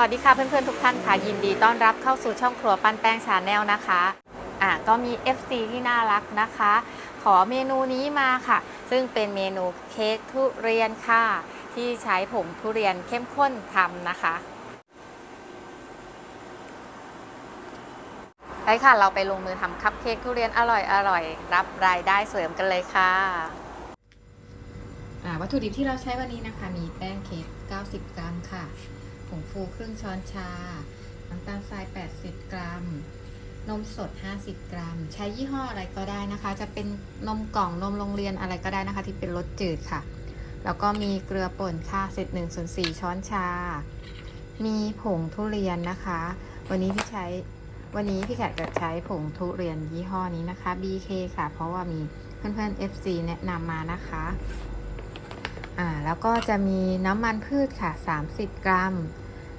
วัสดีค่ะเพื่อนๆทุกท่านค่ะยินดีต้อนรับเข้าสู่ช่องครัวปั้นแป้งชาแนลนะคะอะก็มี FC ที่น่ารักนะคะ ขอเมนูนี้มาค่ะ ซึ่งเป็นเมนูเค้กทุเรียนค่ะ ที่ใช้ผงทุเรียนเข้มข้นทำนะคะไปค่ะเราไปลงมือทำคัพเค้กทุเรียนอร่อยๆรับรายได้เสริมกันเลยค่ะอ่าวัตถุดิบที่เราใช้วันนี้นะคะ มีแป้งเค้ก90 กรัมค่ะ ผงฟูครึ่งช้อนชา น้ำตาลทราย 80 กรัม นมสด 50 กรัม ใช้ยี่ห้ออะไรก็ได้นะคะ จะเป็นนมกล่องนมโรงเรียนอะไรก็ได้นะคะ ที่เป็นรสจืดค่ะ แล้วก็มีเกลือป่นค่ะเศษ1ส่วน4ช้อนชา มีผงทุเรียนนะคะ วันนี้พี่ใช้ วันนี้พี่แขกจะใช้ผงทุเรียนยี่ห้อนี้นะคะ BK ค่ะ เพราะว่ามีเพื่อนๆ FC แนะนำมานะคะ อ่าแล้วก็จะมีน้ำมันพืชค่ะ 30 กรัม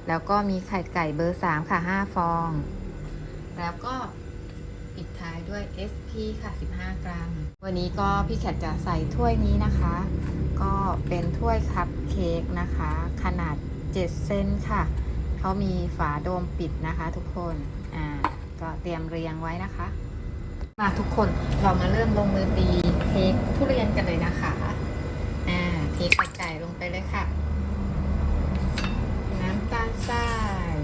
แล้วก็มีไข่ไก่เบอร์ 3 ค่ะ 5 ฟอง แล้วก็ปิดท้ายด้วย SP ค่ะ 15 กรัม วันนี้ก็พี่แขกจะใส่ถ้วยนี้นะคะ ก็เป็นถ้วยคัพเค้กนะคะ ขนาด 7 เซนค่ะ เขามีฝาโดมปิดนะคะทุกคน อ่า ก็เตรียมเรียงไว้นะคะ มาทุกคนเรามาเริ่มลงมือตีเค้กทุเรียนกันเลยนะคะ เทไข่ไก่ลงไปเลยค่ะ น้ำตาลทราย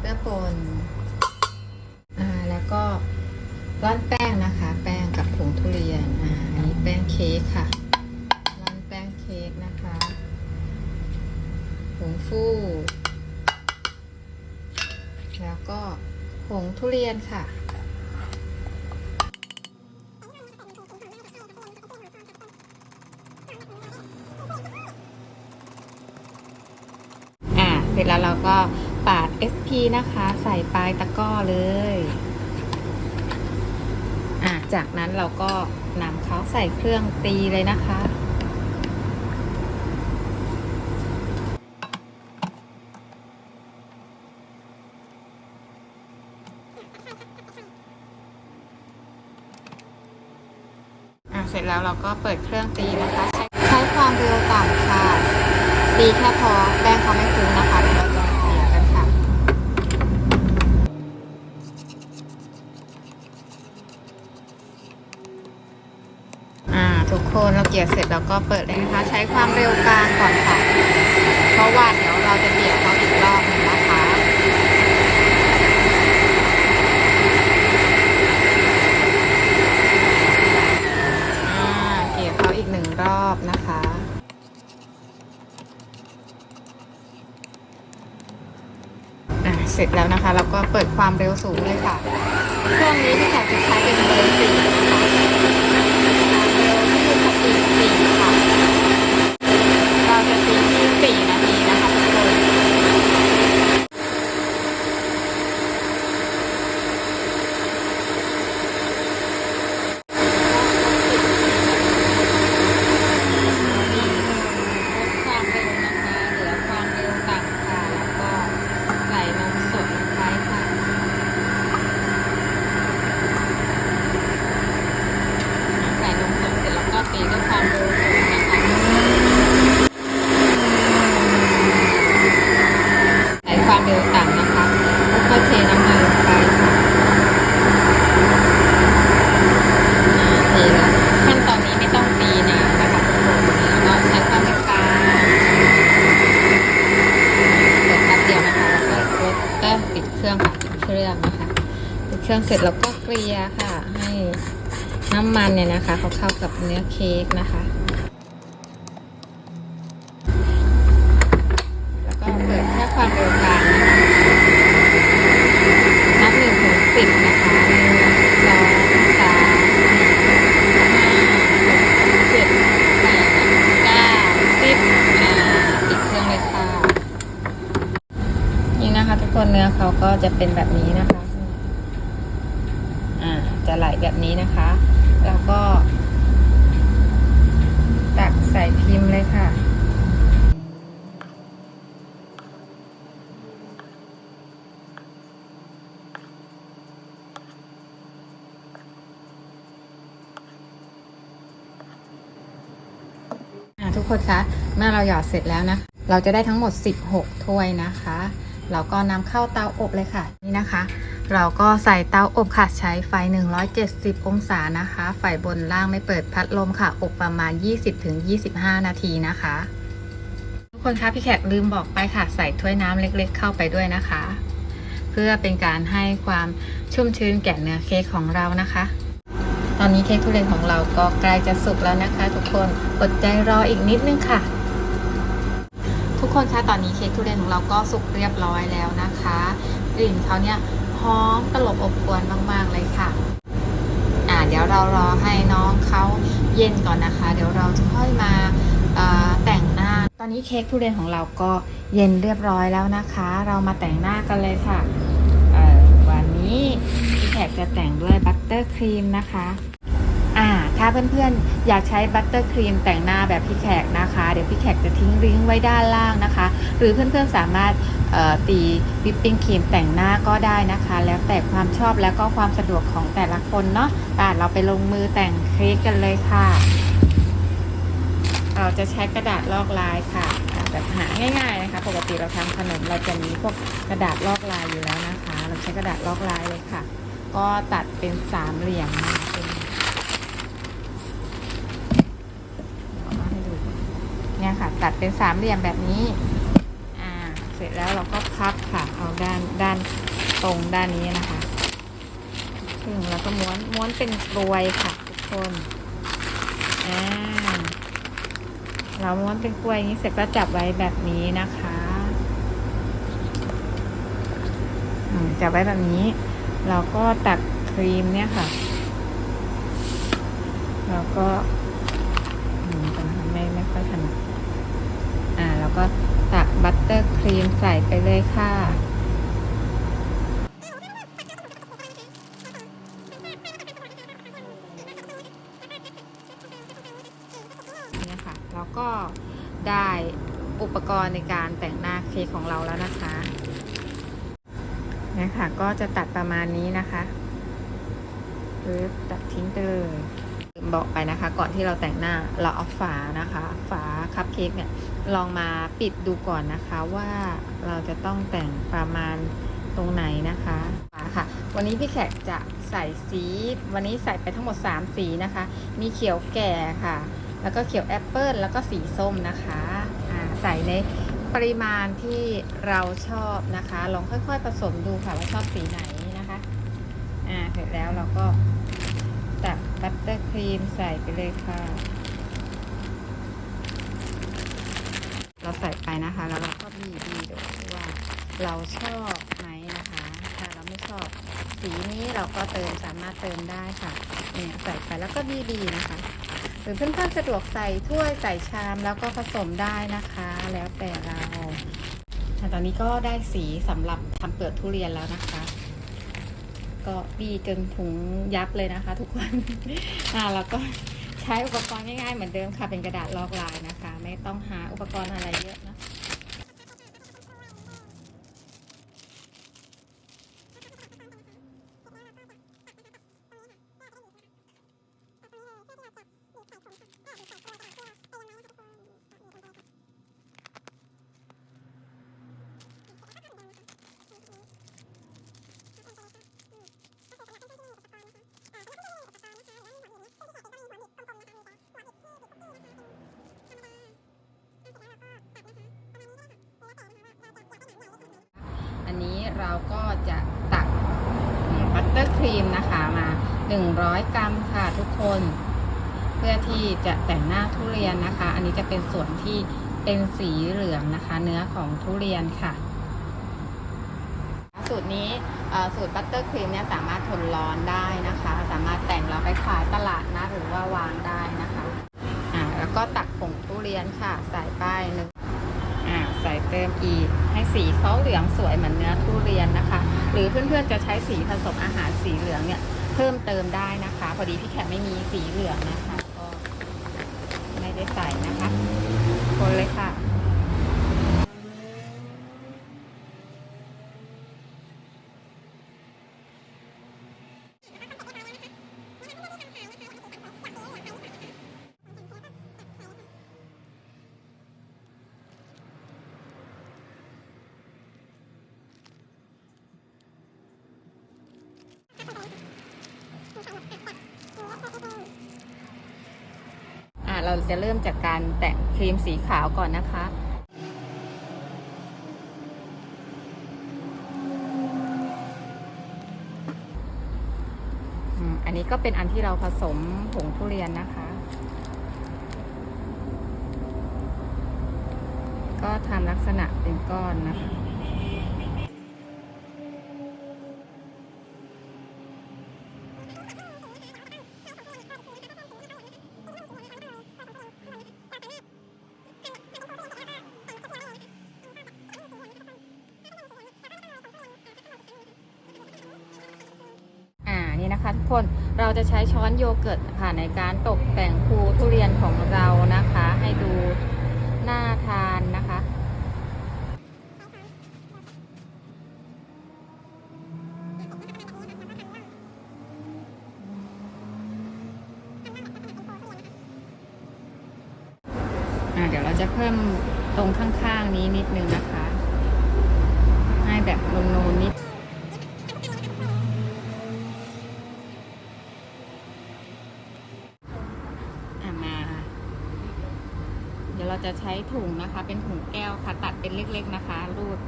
เกลือป่นอ่าแล้วก็ร่อนแป้งนะคะ แป้งกับผงทุเรียนอ่าอันนี้แป้งเค้กค่ะร่อนแป้งเค้กนะคะผงฟูแล้วก็ผงทุเรียนค่ะ เสร็จแล้วเราก็ปาด SP นะคะ ใส่ปลายตะก้อเลยอ่าจากนั้นเราก็นำเขาใส่เครื่องตีเลยนะคะเสร็จแล้วเราก็เปิดเครื่องตีนะคะ ใช้ความเร็วต่ำค่ะตีแค่พอแป้งเขาไม่ฟุ้งนะคะเดี๋ยวเราจะเกลี่ยกันค่ะ อ่า ทุกคนเราเก เร็จแล้วเปิดเลยนะคะ ใช้ความเร็วกลางก่อนค่ะเพราะว่าเดี๋ยวเราจะเกลี่ยเขาอีกรอบหนึงนะคะเกลี่ยเขาอีกหนึ่งรอบนะคะเสร็จแล้วนะคะ เราก็เปิดความเร็วสูงเลยค่ะ เครื่องนี้ที่แขกจะใช้เป็นเบอร์สี่นะคะ สี่ค่ะ เราจะตีที่สี่นาทีนะคะทุกคน ลดความเร็วนะคะ เหลือความเร็วต่ำค่ะ แล้วก็ใส่นมสดลงไปค่ะ ใส่นมสดเสร็จแล้วก็ตีด้วยความเร็วสูงนะคะ ใส่ความ เร็วต่ำนะคะแล้วก็เทน้ำมันลงไปค่ะอ่าเทแล้วขั้นตอนนี้ไม่ต้องตีนานนะคะทุกคนแล้วก็ใช้ความเร็วกลางเปิดแป๊บเดียวนะคะแล้วก็ลดก็ปิดเครื่องค่ะปิดเครื่องนะคะปิดเครื่องเสร็จแล้วก็เกลี่ยค่ะ ให้น้ำมันเนี่ยนะคะ เขาเข้ากับเนื้อเค้กนะคะ แล้วก็เปิดแค่ความเร็วกลางนะคะ นับหนึ่งถึงสิบนะคะหนึ่งสองสามสี่ห้าหกเจ็ดแปดเก้าสิบอ่าปิดเครื่องเลยค่ะ นี่นะคะ ทุกคนเนื้อเขาก็ จะเป็นแบบนี้นะคะ อ่า จะไหลแบบนี้นะคะ แล้วก็ ตักใส่พิมพ์เลยค่ะอ่าทุกคนคะเมื่อเราหยอดเสร็จแล้วนะ เราจะได้ทั้งหมด 16 ถ้วยนะคะ เราก็นำเข้าเตาอบเลยค่ะนี่นะคะ เราก็ใส่เตาอบค่ะใช้ไฟ 170 องศานะคะ ไฟบนล่างไม่เปิดพัดลมค่ะ อบประมาณ 20-25 นาทีนะคะ ทุกคนคะพี่แขกลืมบอกไปค่ะ ใส่ถ้วยน้ำเล็กๆ เข้าไปด้วยนะคะ เพื่อเป็นการให้ความชุ่มชื้นแก่เนื้อเค้กของเรานะคะตอนนี้เค้กทุเรียนของเราก็ใกล้จะสุกแล้วนะคะ ทุกคน อดใจรออีกนิดนึงค่ะ คนคะตอนนี้เค้กทุเรียนของเราก็สุกเรียบร้อยแล้วนะคะกลิ่นเขาเนี่ยหอมตลบอบอวนมาก ๆ เลยค่ะ อ่าเดี๋ยวเรารอให้น้องเขาเย็นก่อนนะคะ เดี๋ยวเราจะค่อยมาแต่งหน้า ตอนนี้เค้กทุเรียนของเราก็เย็นเรียบร้อยแล้วนะคะ เรามาแต่งหน้ากันเลยค่ะวันนี้พี่แขกจะแต่งด้วยบัตเตอร์ครีมนะคะ อ่า ถ้าเพื่อนๆ อยากใช้บัตเตอร์ครีมแต่งหน้าแบบพี่แขกนะคะ เดี๋ยวพี่แขกจะทิ้งลิงก์ไว้ด้านล่างนะคะ หรือเพื่อนๆสามารถตีวิปปิ้งครีมแต่งหน้าก็ได้นะคะ แล้วแต่ความชอบแล้วก็ความสะดวกของแต่ละคนเนาะอ่าเราไปลงมือแต่งเค้กกันเลยค่ะ เราจะใช้กระดาษลอกลายค่ะแบบหาง่ายๆนะคะ ปกติเราทำขนมเราจะมีพวกกระดาษลอกลายอยู่แล้วนะคะ เราใช้กระดาษลอกลายเลยค่ะ ก็ตัดเป็นสามเหลี่ยมเป็นเอามาให้ดู เนี่ยค่ะ ตัดเป็นสามเหลี่ยมแบบนี้ อ่า เสร็จแล้วเราก็พับค่ะ เอาด้านด้านตรงด้านนี้นะคะถึงแล้วก็ม้วนม้วนเป็นกลวยค่ะทุกคน อ่า เราม้วนเป็นกลวยอย่างนี้เสร็จก็จับไว้แบบนี้นะคะจับไว้แบบนี้ เราก็ตักครีมเนี่ยค่ะเราก็อืมตอนนั้นไม่ไม่ค่อยถนัดอ่า เราก็ตักบัตเตอ ร์ครีมใส่ไปเลยค่ะ นี่ค่ะเราก็ได้อุปกรณ์ในการแต่งหน้าเค้กของเราแล้วนะคะนี่ค่ะก็จะตัดประมาณนี้นะคะปึ๊บตัดทิ้งไปเลย บอกไปนะคะ ก่อนที่เราแต่งหน้าเราเอาฝานะคะ ฝาคัพเค้กเนี่ยลองมาปิดดูก่อนนะคะว่าเราจะต้องแต่งประมาณตรงไหนนะคะฝาค่ะ วันนี้พี่แขกจะใส่สี วันนี้ใส่ไปทั้งหมด 3 สีนะคะ มีเขียวแก่ค่ะ แล้วก็เขียวแอปเปิลแล้วก็สีส้มนะคะอ่าใส่ในปริมาณที่เราชอบนะคะ ลองค่อยๆผสมดูค่ะว่าชอบสีไหนนะคะอ่าเสร็จแล้วเราก็ บัตเตอร์ครีมใส่ไปเลยค่ะ เราใส่ไปนะคะ แล้วเราก็บีบีดูว่าเราชอบไหมนะคะ ถ้าเราไม่ชอบ สีนี้เราก็เติมสามารถเติมได้ค่ะเนี่ยใส่ไปแล้วก็บีบีนะคะ หรือเพื่อนๆสะดวกใส่ถ้วยใส่ชามแล้วก็ผสมได้นะคะ แล้วแต่เราแต่ตอนนี้ก็ได้สีสำหรับทำเปลือกทุเรียนแล้วนะคะ ก็บีจนถุงยับเลยนะคะ ทุกคน อ่าแล้วก็ใช้อุปกรณ์ง่ายๆเหมือนเดิมค่ะ เป็นกระดาษลอกลายนะคะ ไม่ต้องหาอุปกรณ์อะไรเยอะนะ อันนี้ เราก็จะตักบัตเตอร์ครีมนะคะมา 100 กรัมค่ะทุกคน เพื่อที่จะแต่งหน้าทุเรียนนะคะ อันนี้จะเป็นส่วนที่เป็นสีเหลืองนะคะ เนื้อของทุเรียนค่ะ สูตรนี้สูตรบัตเตอร์ครีมเนี่ยสามารถทนร้อนได้นะคะ สามารถแต่งแล้วไปขายตลาดนะหรือว่าวางได้นะคะ แล้วก็ตักผงทุเรียนค่ะ ใส่ป้ายหนึ่ง ใส่เติมอีก ให้สีเขาเหลืองสวยเหมือนเนื้อทุเรียนนะคะ หรือเพื่อนๆจะใช้สีผสมอาหารสีเหลืองเนี่ยเพิ่มเติมได้นะคะ พอดีพี่แขกไม่มีสีเหลืองนะคะ ก็ไม่ได้ใส่นะคะ คนเลยค่ะ เราจะเริ่มจากการแตะครีมสีขาวก่อนนะคะอันนี้ก็เป็นอันที่เราผสมผงทุเรียนนะคะ ก็ทำลักษณะเป็นก้อนนะคะ เกิดค่ะในการตกแต่งภูทุเรียนของเรานะคะ ให้ดูน่าทานนะคะ อ่าเดี๋ยวเราจะเพิ่มตรงข้างๆนี้นิดนึงนะคะ ให้แบบนูนๆนิด อะมา เราจะใช้ถุงนะคะ เป็นถุงแก้วค่ะ ตัดเป็นเล็กๆนะคะ รูด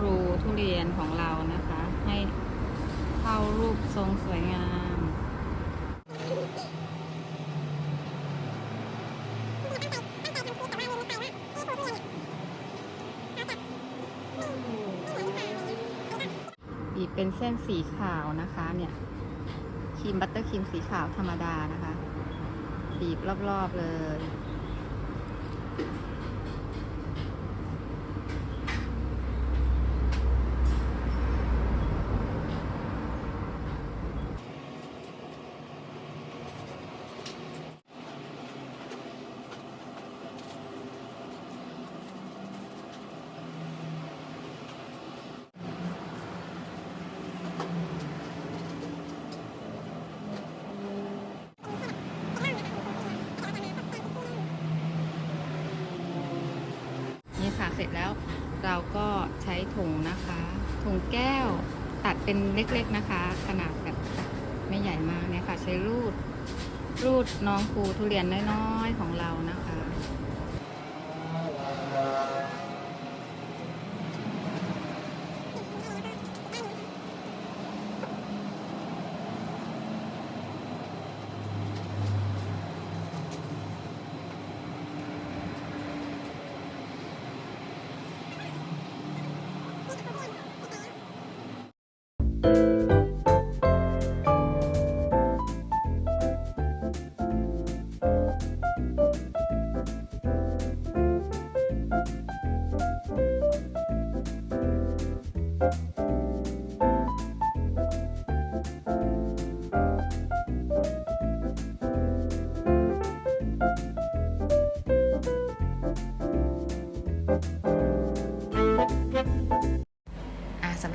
รูทุเรียนของเรานะคะ ให้เข้ารูปทรงสวยงามบีบเป็นเส้นสีขาวนะคะเนี่ยครีมบัตเตอร์ครีมสีขาวธรรมดานะคะบีบรอบๆเลย นี่ค่ะ เสร็จแล้ว เราก็ใช้ถุงนะคะถุงแก้วตัดเป็นเล็กๆนะคะ ขนาดแบบไม่ใหญ่มากเนี่ยค่ะ ใช้รูดรูดน้องปูทุเรียนน้อยๆของเรานะคะ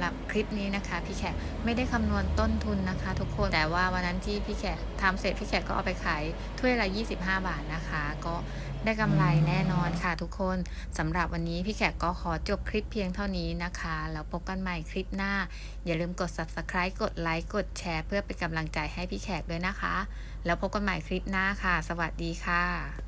รับคลิปนี้นะคะพี่แขกไม่ได้คำนวณต้นทุนนะคะ ทุกคนแต่ว่าวันนั้นที่พี่แขกทำเสร็จพี่แขกก็เอาไปขายถ้วยละ25 บาทนะคะ ก็ได้กำไรแน่นอนค่ะทุกคนสำหรับวันนี้พี่แขกก็ขอจบคลิปเพียงเท่านี้นะคะ แล้วพบกันใหม่คลิปหน้า อย่าลืมกด subscribe กดไลค์กดแชร์ เพื่อเป็นกำลังใจให้พี่แขกด้วยนะคะ แล้วพบกันใหม่คลิปหน้าค่ะ สวัสดีค่ะ